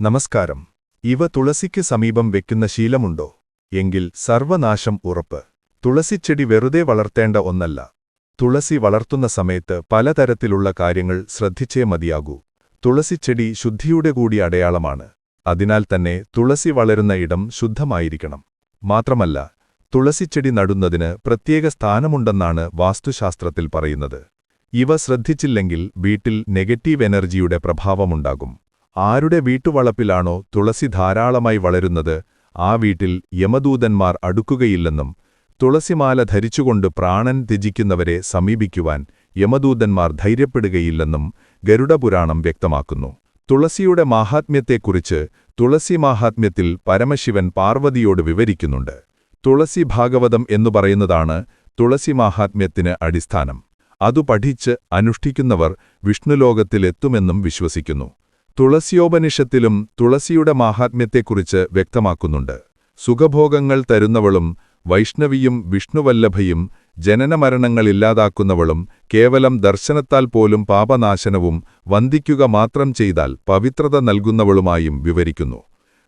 നമസ്കാരം. ഇവ തുളസിക്ക് സമീപം വെക്കുന്ന ശീലമുണ്ടോ? എങ്കിൽ സർവനാശം ഉറപ്പ്. തുളസിച്ചെടി വെറുതെ വളർത്തേണ്ട ഒന്നല്ല. തുളസി വളർത്തുന്ന സമയത്ത് പലതരത്തിലുള്ള കാര്യങ്ങൾ ശ്രദ്ധിച്ചേ മതിയാകൂ. തുളസിച്ചെടി ശുദ്ധിയുടെ കൂടി അടയാളമാണ്. അതിനാൽ തന്നെ തുളസി വളരുന്ന ഇടം ശുദ്ധമായിരിക്കണം. മാത്രമല്ല തുളസിച്ചെടി നടുന്നതിന് പ്രത്യേക സ്ഥാനമുണ്ടെന്നാണ് വാസ്തുശാസ്ത്രത്തിൽ പറയുന്നത്. ഇവ ശ്രദ്ധിച്ചില്ലെങ്കിൽ വീട്ടിൽ നെഗറ്റീവ് എനർജിയുടെ പ്രഭാവമുണ്ടാകും. ആരുടെ വീട്ടുവളപ്പിലാണോ തുളസി ധാരാളമായി വളരുന്നത് ആ വീട്ടിൽ യമദൂതന്മാർ അടുക്കുകയില്ലെന്നും തുളസിമാല ധരിച്ചുകൊണ്ട് പ്രാണൻ ത്യജിക്കുന്നവരെ സമീപിക്കുവാൻ യമദൂതന്മാർ ധൈര്യപ്പെടുകയില്ലെന്നും ഗരുഡപുരാണം വ്യക്തമാക്കുന്നു. തുളസിയുടെ മാഹാത്മ്യത്തെക്കുറിച്ച് തുളസി മാഹാത്മ്യത്തിൽ പരമശിവൻ പാർവതിയോട് വിവരിക്കുന്നുണ്ട്. തുളസി ഭാഗവതം എന്നു പറയുന്നതാണ് തുളസി മാഹാത്മ്യത്തിന് അടിസ്ഥാനം. അതു പഠിച്ച് അനുഷ്ഠിക്കുന്നവർ വിഷ്ണുലോകത്തിലെത്തുമെന്നും വിശ്വസിക്കുന്നു. തുളസിയോപനിഷത്തിലും തുളസിയുടെ മാഹാത്മ്യത്തെക്കുറിച്ച് വ്യക്തമാക്കുന്നുണ്ട്. സുഖഭോഗങ്ങൾ തരുന്നവളും വൈഷ്ണവിയും വിഷ്ണുവല്ലഭയും ജനനമരണങ്ങളില്ലാതാക്കുന്നവളും കേവലം ദർശനത്താൽ പോലും പാപനാശനവും വന്ദിക്കുക മാത്രം ചെയ്താൽ പവിത്രത നൽകുന്നവളുമായും വിവരിക്കുന്നു.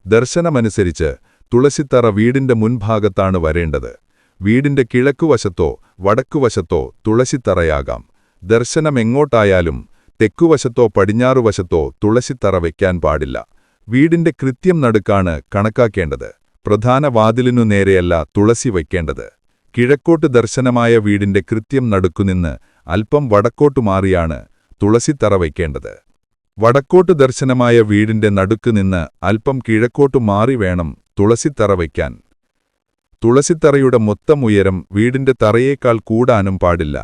ദർശനമനുസരിച്ച് തുളസിത്തറ വീടിന്റെ മുൻഭാഗത്താണ് വരേണ്ടത്. വീടിന്റെ കിഴക്കുവശത്തോ വടക്കുവശത്തോ തുളസിത്തറയാകാം. ദർശനമെങ്ങോട്ടായാലും തെക്കുവശത്തോ പടിഞ്ഞാറുവശത്തോ തുളസിത്തറ വയ്ക്കാൻ പാടില്ല. വീടിന്റെ കൃത്യം നടുക്കാണ് കണക്കാക്കേണ്ടത്. പ്രധാന വാതിലിനു നേരെയല്ല തുളസി വയ്ക്കേണ്ടത്. കിഴക്കോട്ട് ദർശനമായ വീടിന്റെ കൃത്യം നടുക്കുനിന്ന് അല്പം വടക്കോട്ടു മാറിയാണ് തുളസിത്തറ വയ്ക്കേണ്ടത്. വടക്കോട്ട് ദർശനമായ വീടിന്റെ നടുക്കുനിന്ന് അല്പം കിഴക്കോട്ടു മാറി വേണം തുളസിത്തറ വയ്ക്കാൻ. തുളസിത്തറയുടെ മൊത്തം ഉയരം വീടിന്റെ തറയേക്കാൾ കൂടാനും പാടില്ല.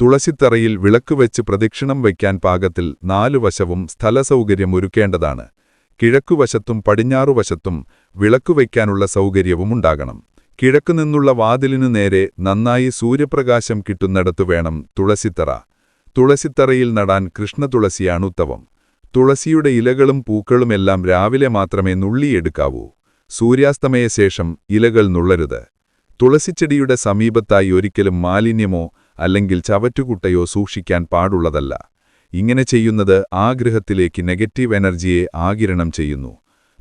തുളസിത്തറയിൽ വിളക്കുവെച്ച് പ്രദക്ഷിണം വയ്ക്കാൻ പാകത്തിൽ നാലുവശവും സ്ഥലസൗകര്യം ഒരുക്കേണ്ടതാണ്. കിഴക്കുവശത്തും പടിഞ്ഞാറുവശത്തും വിളക്കുവയ്ക്കാനുള്ള കിഴക്ക് കിഴക്കുനിന്നുള്ള വാതിലിനു നേരെ നന്നായി സൂര്യപ്രകാശം കിട്ടുന്നിടത്തു വേണം തുളസിത്തറ. തുളസിത്തറയിൽ നടാൻ കൃഷ്ണതുളസിയാണ് ഉത്തവം തുളസിയുടെ ഇലകളും പൂക്കളുമെല്ലാം രാവിലെ മാത്രമേ നുള്ളിയെടുക്കാവൂ. സൂര്യാസ്തമയശേഷം ഇലകൾ നുള്ളരുത്. തുളസിച്ചെടിയുടെ സമീപത്തായി ഒരിക്കലും മാലിന്യമോ അല്ലെങ്കിൽ ചവറ്റുകുട്ടയോ സൂക്ഷിക്കാൻ പാടുള്ളതല്ല. ഇങ്ങനെ ചെയ്യുന്നത് ആ ഗൃഹത്തിലേക്ക് നെഗറ്റീവ് എനർജിയെ ആകിരണം ചെയ്യുന്നു.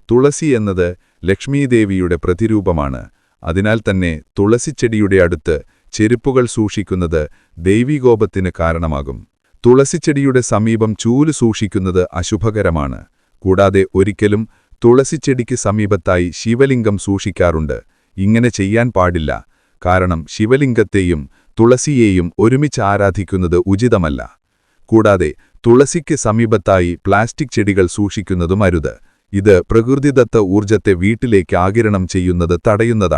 തുളസി എന്നത് ലക്ഷ്മീദേവിയുടെ പ്രതിരൂപമാണ്. അതിനാൽ തന്നെ തുളസിച്ചെടിയുടെ അടുത്ത് ചെരുപ്പുകൾ സൂക്ഷിക്കുന്നത് ദൈവീകോപത്തിന് കാരണമാകും. തുളസിച്ചെടിയുടെ സമീപം ചൂൽ സൂക്ഷിക്കുന്നത് അശുഭകരമാണ്. കൂടാതെ ഒരിക്കലും തുളസിച്ചെടിക്ക് സമീപത്തായി ശിവലിംഗം സൂക്ഷിക്കാറുണ്ട്. ഇങ്ങനെ ചെയ്യാൻ പാടില്ല. കാരണം ശിവലിംഗത്തെയും തുളസിയെയും ഒരുമിച്ച് ആരാധിക്കുന്നത് ഉചിതമല്ല. കൂടാതെ തുളസിക്ക് സമീപത്തായി പ്ലാസ്റ്റിക് ചെടികൾ സൂക്ഷിക്കുന്നതും അരുത്. ഇത് പ്രകൃതിദത്ത ഊർജത്തെ വീട്ടിലേക്ക് ആകിരണം ചെയ്യുന്നത് തടയുന്നതാണ്.